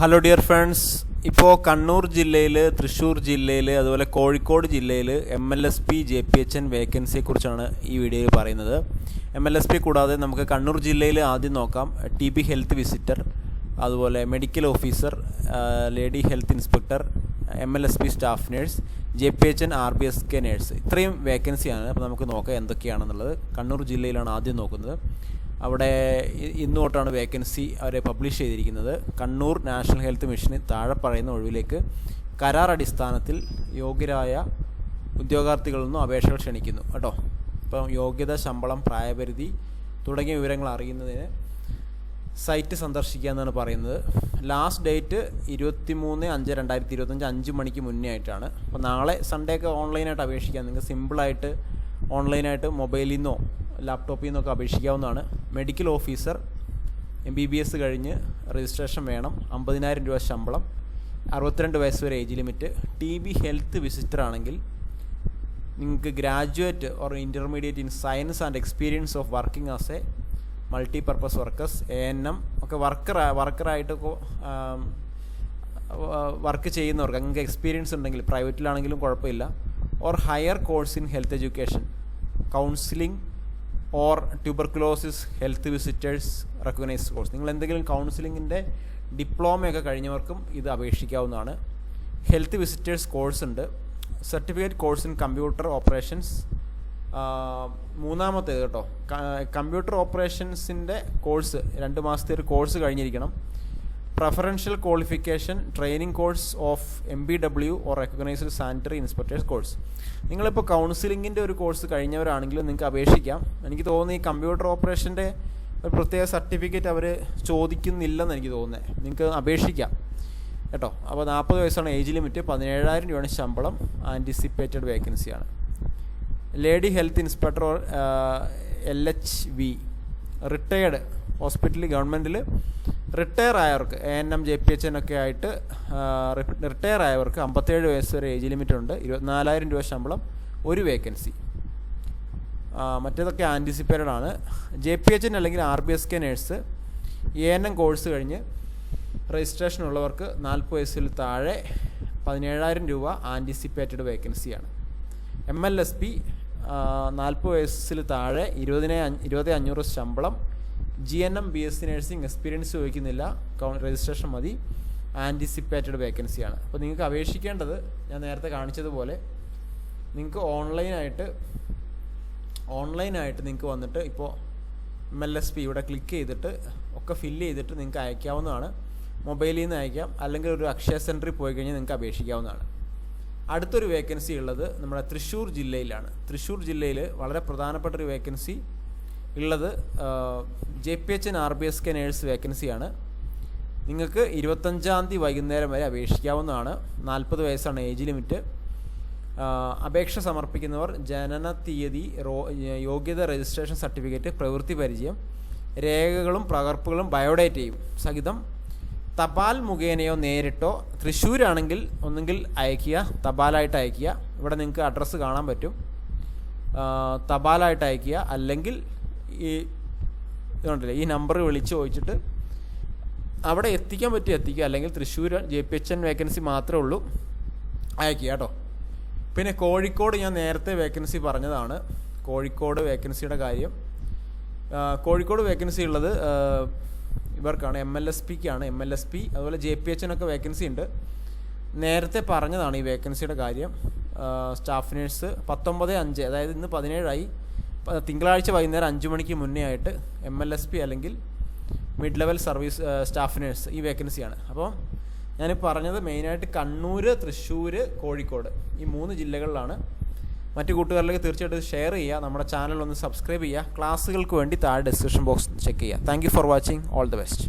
Hello dear friends ഇപ്പോൾ കണ്ണൂർ ജില്ലയിൽ തൃശ്ശൂർ ജില്ലയിൽ അതുപോലെ കോഴിക്കോട് ജില്ലയിൽ M L S P J P H N വേക്കൻസിയെക്കുറിച്ചാണ് ഈ വീഡിയോയിൽ പറയുന്നത്. എം എൽ എസ് പി കൂടാതെ നമുക്ക് കണ്ണൂർ ജില്ലയിൽ ആദ്യം നോക്കാം. ടി ബി ഹെൽത്ത് വിസിറ്റർ അതുപോലെ medical officer lady health inspector M L S P staff nurse J P H N R B S K nurse ഇത്രയും വേക്കൻസിയാണ് അപ്പോൾ നമുക്ക് നോക്കാം എന്തൊക്കെയാണെന്നുള്ളത്. കണ്ണൂർ ജില്ലയിലാണ് ആദ്യം നോക്കുന്നത്. അവിടെ ഇന്നോട്ടാണ് തൊട്ടാണ് വേക്കൻസി അവരെ പബ്ലിഷ് ചെയ്തിരിക്കുന്നത്. കണ്ണൂർ നാഷണൽ ഹെൽത്ത് മിഷന് താഴെ പറയുന്ന ഒഴിവിലേക്ക് കരാർ അടിസ്ഥാനത്തിൽ യോഗ്യരായ ഉദ്യോഗാർത്ഥികളിൽ നിന്നും അപേക്ഷകൾ ക്ഷണിക്കുന്നു. കേട്ടോ? ഇപ്പം യോഗ്യത ശമ്പളം പ്രായപരിധി തുടങ്ങിയ വിവരങ്ങൾ അറിയുന്നതിന് സൈറ്റ് സന്ദർശിക്കുക എന്നാണ് പറയുന്നത്. ലാസ്റ്റ് ഡേറ്റ് ഇരുപത്തി മൂന്ന് അഞ്ച് രണ്ടായിരത്തി ഇരുപത്തഞ്ച് അഞ്ച് മണിക്ക് മുന്നേ ആയിട്ടാണ്. അപ്പോൾ നാളെ സൺഡേ ഒക്കെ ഓൺലൈനായിട്ട് അപേക്ഷിക്കാം. നിങ്ങൾക്ക് സിമ്പിളായിട്ട് ഓൺലൈനായിട്ട് മൊബൈലിൽ നിന്നോ ലാപ്ടോപ്പിൽ നിന്നൊക്കെ അപേക്ഷിക്കാവുന്നതാണ്. Medical officer M B B S കഴിഞ്ഞ് രജിസ്ട്രേഷൻ വേണം. അമ്പതിനായിരം രൂപ ശമ്പളം. അറുപത്തിരണ്ട് വയസ്സ് വരെ age limit T B health visitor ആണെങ്കിൽ നിങ്ങൾക്ക് graduate or intermediate in science and experience of working as a multi purpose workers A N M ഒക്കെ വർക്കർ വർക്കറായിട്ട് വർക്ക് ചെയ്യുന്നവർക്ക് അങ്ങനെ എക്സ്പീരിയൻസ് ഉണ്ടെങ്കിൽ പ്രൈവറ്റിലാണെങ്കിലും കുഴപ്പമില്ല. Or higher course in health education counselling or tuberculosis health visitors recognise course നിങ്ങൾ എന്തെങ്കിലും കൗൺസിലിങ്ങിന്റെ ഡിപ്ലോമയൊക്കെ കഴിഞ്ഞവർക്കും ഇത് അപേക്ഷിക്കാവുന്നതാണ്. ഹെൽത്ത് വിസിറ്റേഴ്സ് കോഴ്സ് ഉണ്ട്. Certificate course in computer operations മൂന്നാമത്തേത് കേട്ടോ. കമ്പ്യൂട്ടർ ഓപ്പറേഷൻസിന്റെ കോഴ്സ് രണ്ട് മാസത്തെ ഒരു course കഴിഞ്ഞിരിക്കണം. Preferential qualification training course of M B W or recognised sanitary inspectors course നിങ്ങളിപ്പോൾ കൗൺസിലിങ്ങിന്റെ ഒരു കോഴ്സ് കഴിഞ്ഞവരാണെങ്കിലും നിങ്ങൾക്ക് അപേക്ഷിക്കാം. എനിക്ക് തോന്നുന്നു ഈ കമ്പ്യൂട്ടർ ഓപ്പറേഷന്റെ ഒരു പ്രത്യേക സർട്ടിഫിക്കറ്റ് അവർ ചോദിക്കുന്നില്ലെന്ന് എനിക്ക് തോന്നുന്നത് നിങ്ങൾക്ക് അപേക്ഷിക്കാം. കേട്ടോ? അപ്പോൾ നാൽപ്പത് വയസ്സാണ് ഏജ് ലിമിറ്റ് പതിനേഴായിരം രൂപയാണ് ശമ്പളം. ആന്റിസിപ്പേറ്റഡ് വേക്കൻസിയാണ് lady health inspector L H V retired ഹോസ്പിറ്റലിൽ ഗവൺമെന്റിൽ retire ആയവർക്ക് A N M J P H N ഒക്കെ ആയിട്ട് റിട്ടയർ ആയവർക്ക് അമ്പത്തേഴ് വയസ്സ് വരെ ഏജ് ലിമിറ്റ് ഉണ്ട് ഇരുപത്തിനാലായിരം രൂപ ശമ്പളം ഒരു വേക്കൻസി. മറ്റേതൊക്കെ ആന്റിസിപ്പേറ്റഡ് ആണ്. ജെ പി എച്ച് എൻ അല്ലെങ്കിൽ R B S K nurse A N M course കഴിഞ്ഞ് രജിസ്ട്രേഷൻ ഉള്ളവർക്ക് നാൽപ്പത് വയസ്സിൽ താഴെ പതിനേഴായിരം രൂപ ആന്റിസിപ്പേറ്റഡ് വേക്കൻസിയാണ് എം എൽ എസ് പി നാൽപ്പത് വയസ്സിൽ താഴെ ഇരുപതിനെ ഇരുപത് അഞ്ഞൂറ് ശമ്പളം G N M B S C nursing experience ചോദിക്കുന്നില്ല. രജിസ്ട്രേഷൻ മതി. ആന്റിസിപ്പേറ്റഡ് വേക്കൻസിയാണ് അപ്പോൾ നിങ്ങൾക്ക് അപേക്ഷിക്കേണ്ടത് ഞാൻ നേരത്തെ കാണിച്ചതുപോലെ നിങ്ങൾക്ക് ഓൺലൈനായിട്ട് ഓൺലൈനായിട്ട് നിങ്ങൾക്ക് വന്നിട്ട് ഇപ്പോൾ എം എൽ എസ് പി ഇവിടെ ക്ലിക്ക് ചെയ്തിട്ട് ഒക്കെ ഫില്ല് ചെയ്തിട്ട് നിങ്ങൾക്ക് അയക്കാവുന്നതാണ്. മൊബൈലിൽ നിന്ന് അയക്കാം. അല്ലെങ്കിൽ ഒരു അക്ഷയ സെന്ററിൽ പോയി കഴിഞ്ഞാൽ നിങ്ങൾക്ക് അപേക്ഷിക്കാവുന്നതാണ്. അടുത്തൊരു വേക്കൻസി ഉള്ളത് നമ്മുടെ തൃശ്ശൂർ ജില്ലയിലാണ്. തൃശ്ശൂർ ജില്ലയിൽ വളരെ പ്രധാനപ്പെട്ട ഒരു വേക്കൻസി ഉള്ളത് J P H R B S K nurse വേക്കൻസിയാണ് നിങ്ങൾക്ക് ഇരുപത്തഞ്ചാം തീയതി വൈകുന്നേരം വരെ അപേക്ഷിക്കാവുന്നതാണ്. നാൽപ്പത് വയസ്സാണ് ഏജ് ലിമിറ്റ് അപേക്ഷ സമർപ്പിക്കുന്നവർ ജനന തീയതി റോ യോഗ്യത രജിസ്ട്രേഷൻ സർട്ടിഫിക്കറ്റ് പ്രവൃത്തി പരിചയം രേഖകളും പകർപ്പുകളും ബയോഡേറ്റയും സഹിതം തപാൽ മുഖേനയോ നേരിട്ടോ തൃശ്ശൂരാണെങ്കിൽ ഒന്നുകിൽ അയക്കുക തപാലായിട്ട് അയക്കുക ഇവിടെ നിങ്ങൾക്ക് അഡ്രസ്സ് കാണാൻ പറ്റും. തപാലായിട്ട് അയക്കുക അല്ലെങ്കിൽ ഈ ഇതുണ്ടല്ലേ ഈ നമ്പർ വിളിച്ച് ചോദിച്ചിട്ട് അവിടെ എത്തിക്കാൻ പറ്റും എത്തിക്കുക അല്ലെങ്കിൽ Thrissur J P H N vacancy മാത്രമേ ഉള്ളൂ അയക്കുക കേട്ടോ. പിന്നെ കോഴിക്കോട് ഞാൻ നേരത്തെ വേക്കൻസി പറഞ്ഞതാണ് കോഴിക്കോട് വേക്കൻസിയുടെ കാര്യം. കോഴിക്കോട് വേക്കൻസി ഉള്ളത് ഇവർക്കാണ് എം എൽ എസ് പിക്കാണ് എം എൽ എസ് പി അതുപോലെ ജെ പി എച്ചിനൊക്കെ വേക്കൻസി ഉണ്ട്. നേരത്തെ പറഞ്ഞതാണ് ഈ വേക്കൻസിയുടെ കാര്യം. സ്റ്റാഫ് നേഴ്സ് പത്തൊമ്പത് അഞ്ച് അതായത് ഇന്ന് പതിനേഴായി. തിങ്കളാഴ്ച വൈകുന്നേരം അഞ്ച് മണിക്ക് മുന്നേ ആയിട്ട് എം എൽ എസ് പി അല്ലെങ്കിൽ mid level service staff nurse ഈ വേക്കൻസിയാണ് അപ്പോൾ ഞാൻ പറഞ്ഞത് മെയിനായിട്ട് കണ്ണൂർ തൃശ്ശൂർ കോഴിക്കോട് ഈ മൂന്ന് ജില്ലകളിലാണ്. മറ്റു കൂട്ടുകാരിലേക്ക് തീർച്ചയായിട്ടും ഷെയർ ചെയ്യുക. നമ്മുടെ ചാനൽ ഒന്ന് സബ്സ്ക്രൈബ് ചെയ്യുക. ക്ലാസ്സുകൾക്ക് വേണ്ടി താഴെ ഡിസ്ക്രിപ്ഷൻ ബോക്സ് ചെക്ക് ചെയ്യുക. Thank for watching all the best